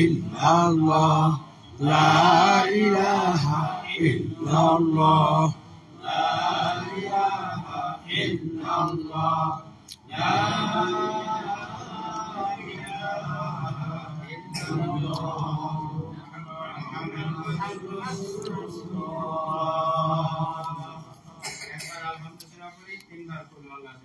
illallah la ilaha illallah la ilaha illallah la ilaha illallah তিনবার করল আল্লাহ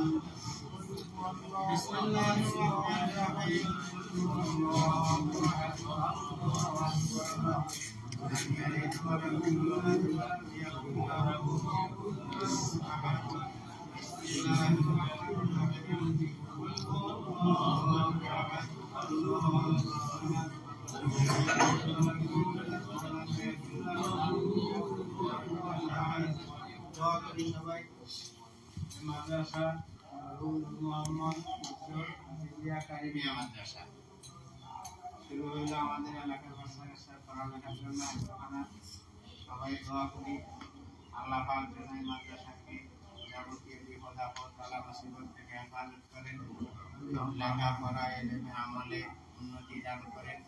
بسم الله الرحمن الرحيم দোয়া করি সবাই মাদ্রাসা উন্নতি দান করেন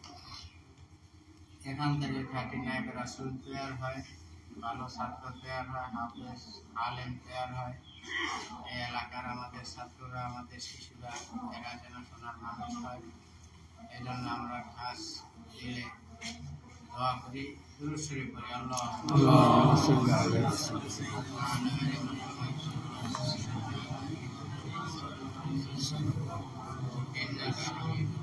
এখান থেকে খাঁটি নায়ক রাসুল তৈরি হয় ভালো ছাত্র তৈরি হয় হাফেজ আলেম তৈরি হয় এলাকার আমাদের ছাত্ররা, আমাদের শিশুরা, এরা যেন সোনার মানুষ হয়। এজন্য আমরা খাস দিলে দোয়া করি দুরুশ্বরী করি আল্লাহ। Thank you.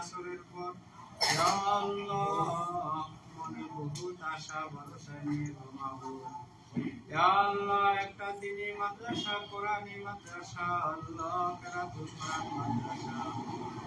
আসরের পর মনে বহুত আশা ভরসা নিয়ে ঘুমাবো একটা দিনে মাদ্রাসা কোরআনী মাদ্রাসা, আল্লাহ কেরাতুল মাদ্রাসা।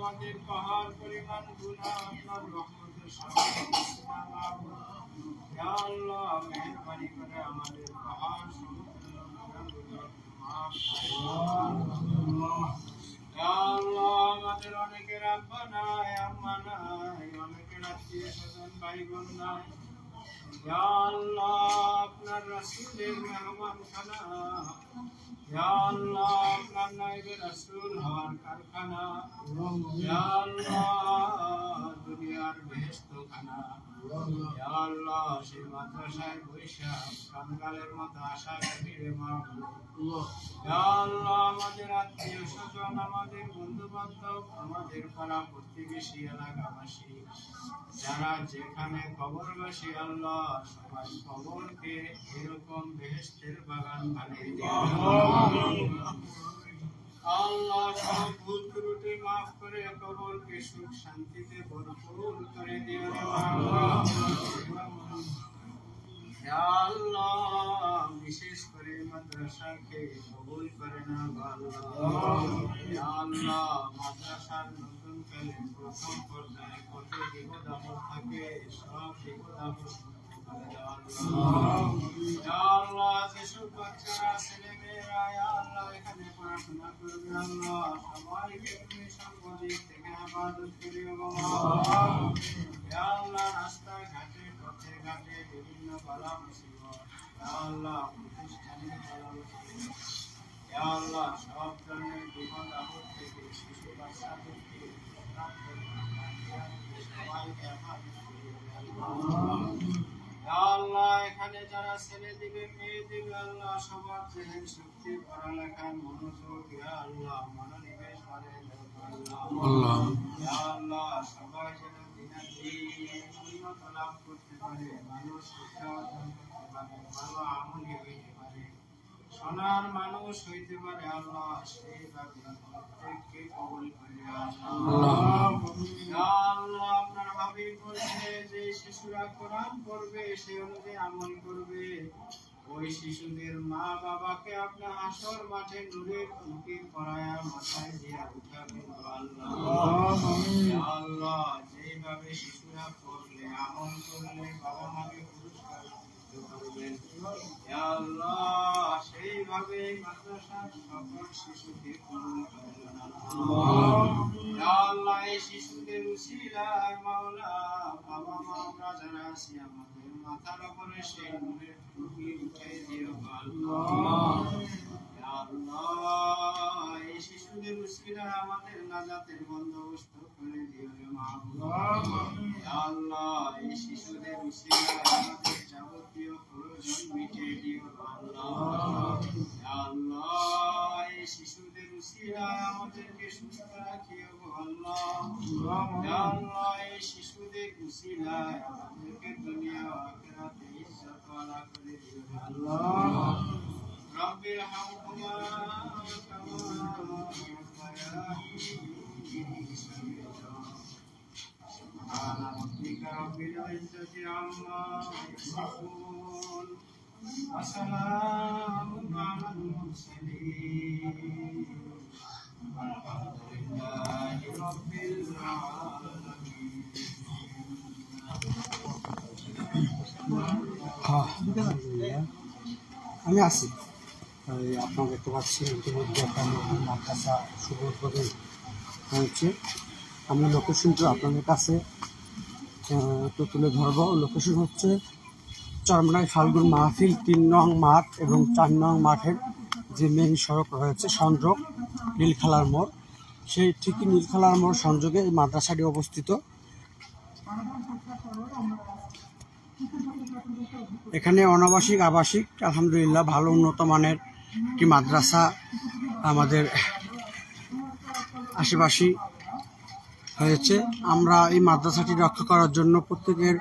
আমাদের পাহাড় পরিমাণ গুনাহ আপনার রহমতের আল্লাহ, মেহেরবানি আমাদের পাহাড়, সমুদ্র আমাদের অনেকের আব্বা নাই, আম্মা নাই, অনেকের আত্মীয় স্বজন ভাই বোন নাই আল্লাহ, আপনার রাসূলের মেহমান খানা আল্লাহ আপনার নাইবে রাসূল হওয়ার কারখানা আল্লাহ দুনিয়ার বেহেশত খানা। ইয়া আল্লাহ সেই মাদ্রাসায় বৈশা কাঙ্গালের মতো আশা রাখি রে আল্লাহ আমাদের আত্মীয় স্বজন আমাদের বন্ধু বান্ধব আমাদের পাড়া প্রতিবেশী এলাকাবাসী যারা যেখানে কবরবাসী আল্লাহ সবাই কবরকে এরকম বেহেস্তের বাগান বানিয়ে আল্লাহ সব ভুল মাফ করে কবরকে সুখ শান্তিতে ভরপুর করে দিও রে আল্লাহ, বিশেষ করে মাদ্রাসাকে কবুল করে না আল্লাহ, মাদ্রাসার নতুন কালে প্রথম পর্যায়ে কত বিপদ আপদ থাকে, সব বিপদ আপদ আল্লাহ। যেসব রাস্তাঘাটে পথে ঘাটে বিভিন্ন আল্লাহ। এখানে যারা ছেলে দিবে মেয়ে দিবে আল্লাহ সবার জেহেন শক্তি পড়ালেখার মনোযোগ আল্লাহ মনোনিবেশ বাড়ে আল্লাহ। আল্লাহ সবাই যেন দিনাদিন উন্নত লাভ করতে পারে মানুষ শিক্ষা অর্জন করতে পারে ভালো আমলি হইতে পারে। সোনার মানুষ হইতে পারে আল্লাহ সেইভাবে প্রত্যেককে কবল করে। আল্লাহ। আল্লাহ ভাবি বলছে যে শিশুরা কোরআন পড়বে সে অনুযায়ী আমল করবে। ওই শিশুদের মা বাবাকে আপনার আসর মাঠে নূরের টুপি পরায়া মাথায় দিয়া উঠাবেন আল্লাহ। যেভাবে শিশুরা পড়লে আমল করলে বাবা মাকে পুরস্কার আল্লাহ সেইভাবে মাদ্রাসার সকল শিশুকে কবুল করেন। আল্লাহ এই শিশুদের বাবা মা আছি আমাদের। মাথার উপরে সেই নূরের টুপি উঠে দিও এই শিশুদের উসিলায় আমাদের নাজাতের বন্দোবস্ত করে দিও রে আল্লাহ, এই শিশুদের উসিলায় আমাদের যাবতীয় প্রয়োজন মিটিয়ে দিও আল্লাহ। রাখিও গো আল্লাহ ইয়া আল্লাহ এই শিশুদের উসিলায় আমাদেরকে দুনিয়া ও আখিরাতে ইজ্জত ওয়ালা করে দিও রে আল্লাহ رب ارحمهما كما ربياني صغيرا سبحان ربك رب العزة عما يصفون وسلام على المرسلين আমি আছি আপনারা দেখতে পাচ্ছেন ইতিমধ্যে একটা নতুন মাদ্রাসা শুভ উদ্বোধন হয়েছে। আমি লোকেশনটা আপনাদের কাছে একটু তুলে ধরবো। লোকেশন হচ্ছে চরমনাই ফাল্গুন মাহফিল, তিন নং মাঠ এবং চার নং মাঠের যে মেইন সড়ক রয়েছে, সংযোগ। নীলখালার মোড়। সেই ঠিকই নীলখালার মোড় সংযোগে এই মাদ্রাসাটি অবস্থিত। এখানে অনাবাসিক, আবাসিক, আলহামদুলিল্লাহ, ভালো উন্নত মানের একটি মাদ্রাসা আমাদের আশেপাশে হয়েছে। আমরা এই মাদ্রাসাটি রক্ষা করার জন্য প্রত্যেকের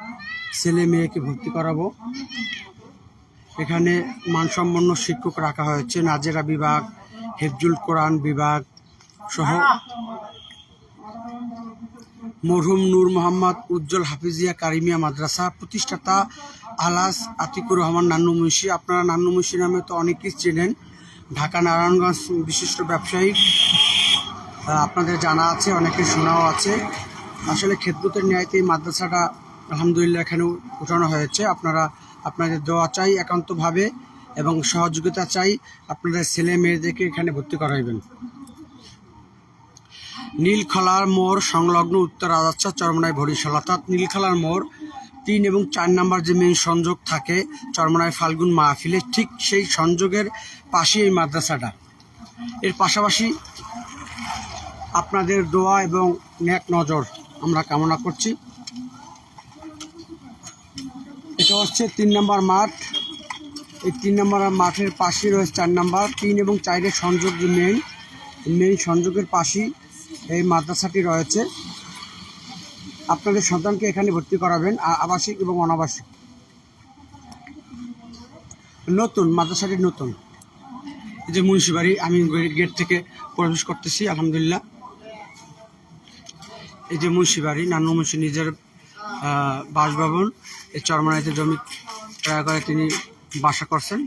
ছেলে মেয়েকে ভর্তি করাবো। এখানে মানসম্পন্ন শিক্ষক রাখা হয়েছে। নাজেরা বিভাগ হেফজুল কোরআন বিভাগ সহ মরহুম নূর মোহাম্মদ উজ্জ্বল হাফিজিয়া কারিমিয়া মাদ্রাসা প্রতিষ্ঠাতা আলাস আতিকুর রহমান নান্নু মুন্সি। আপনারা নান্নু মুন্সি নামে তো অনেকেই চেনেন। ঢাকা নারায়ণগঞ্জ বিশিষ্ট ব্যবসায়ী। আপনাদের জানা আছে, অনেকের শোনাও আছে। আসলে খেদমতের ন্যায়তে এই মাদ্রাসাটা আলহামদুলিল্লাহ এখানে উঠানো হয়েছে। আপনারা, আপনাদের দোয়া চাই একান্তভাবে। এবং সহযোগিতা চাই আপনাদের ছেলে মেয়েদেরকে এখানে ভর্তি করাইবেন। নীলখলার মোড় সংলগ্ন উত্তর আজাচ্ছা চরমনায় বরিশাল, অর্থাৎ নীলখলার মোড় তিন এবং চার নাম্বার যে মেইন সংযোগ থাকে চরমনায় ফাল্গুন মাহফিলে, ঠিক সেই সংযোগের পাশে এই মাদ্রাসাটা। এর পাশাপাশি আপনাদের দোয়া এবং ন্যাক নজর আমরা কামনা করছি। এটা হচ্ছে তিন নম্বর মাঠ। এই তিন নম্বর মাঠের পাশে রয়েছে চার নম্বর, তিন এবং চারের সংযোগ মেইন মেইন সংযোগের পাশেই এই মাদ্রাসাটি রয়েছে। আপনাদের সন্তানকে এখানে ভর্তি করাবেন আবাসিক এবং অনাবাসিক। নতুন, মাদ্রাসাটি নতুন। এই যে মুন্সিবাড়ি আমি গেট থেকে প্রবেশ করতেছি, আলহামদুলিল্লাহ। এই যে মুন্সিবাড়ি নানু মুন্সি নিজের বাসভবন। এই চরমানাইতে জমি ক্রয় করে তিনি বাসা করছেন?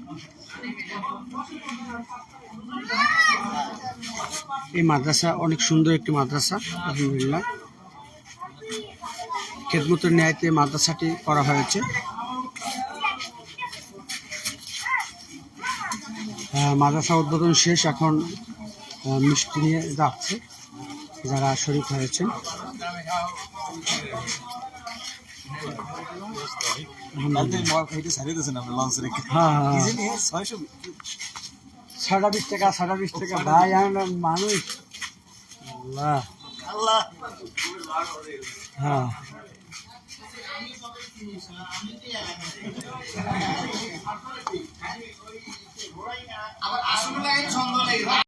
এই মাদ্রাসা অনেক সুন্দর একটি মাদ্রাসা, আলহামদুলিল্লাহ। খেদমতের ন্যায়তে মাদ্রাসাটি করা হয়েছে। মাদ্রাসা উদ্বোধন শেষ, এখন মিষ্টি নিয়ে যাচ্ছে, যারা শরিক হয়েছেন। হ্যাঁ হ্যাঁ সাড়ে বিশ টাকা সাড়ে বিশ টাকা ভাই আমরা মানুষ আল্লাহ হ্যাঁ আবার আসলে ছন্দ নেই।